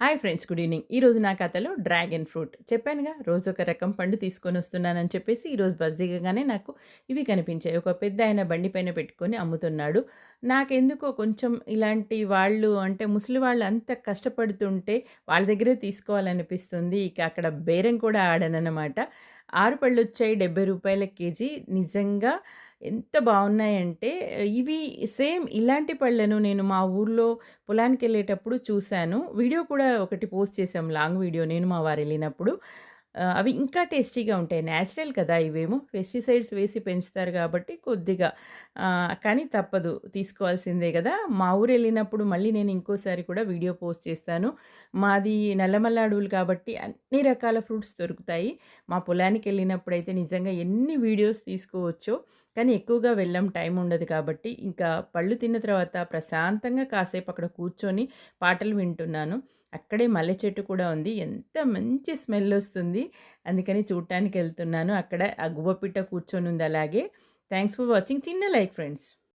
Hi friends good evening. ఈరోజు నా కథలో డ్రాగన్ ఫ్రూట్. చెప్పానుగా రోజు ఒక రకం పండు తీసుకొని వస్తున్నానని చెప్పేసి ఈరోజు బస్ దిగగానే నాకు ఇవి కనిపించాయి. ఒక పెద్ద ఆయన బండి పైన పెట్టుకొని అమ్ముతున్నాడు. నాకెందుకో కొంచెం ఇలాంటి వాళ్ళు అంటే ముసలి వాళ్ళు అంత కష్టపడుతుంటే వాళ్ళ దగ్గరే తీసుకోవాలనిపిస్తుంది. ఇక అక్కడ బేరం కూడా ఆడనమాట ఆరు పళ్ళు వచ్చాయి డెబ్బై రూపాయల కేజీ. నిజంగా ఎంత బాగున్నాయంటే ఇవి సేమ్ ఇలాంటి పళ్ళను నేను మా ఊర్లో పొలానికి వెళ్ళేటప్పుడు చూశాను. వీడియో కూడా ఒకటి పోస్ట్ చేశాం లాంగ్ వీడియో. నేను మా వారు వెళ్ళినప్పుడు అవి ఇంకా టేస్టీగా ఉంటాయి. నేచురల్ కదా ఇవేమో పెస్టిసైడ్స్ వేసి పెంచుతారు కాబట్టి కొద్దిగా కానీ తప్పదు తీసుకోవాల్సిందే కదా మా ఊరు వెళ్ళినప్పుడు మళ్ళీ నేను ఇంకోసారి కూడా వీడియో పోస్ట్ చేస్తాను. మాది నల్లమల్ల అడవులు కాబట్టి అన్ని రకాల ఫ్రూట్స్ దొరుకుతాయి. మా పొలానికి వెళ్ళినప్పుడైతే నిజంగా ఎన్ని వీడియోస్ తీసుకోవచ్చో కానీ ఎక్కువగా వెళ్ళం టైం ఉండదు కాబట్టి ఇంకా పళ్ళు తిన్న తర్వాత ప్రశాంతంగా కాసేపు అక్కడ కూర్చొని పాటలు వింటున్నాను. అక్కడే మల్లె చెట్టు కూడా ఉంది. ఎంత మంచి స్మెల్ వస్తుంది అందుకని చూడటానికి వెళ్తున్నాను అక్కడ ఆ గువ్వపిట్ట కూర్చొని ఉంది అలాగే. Thanks for watching. చిన్న లైక్ ఫ్రెండ్స్.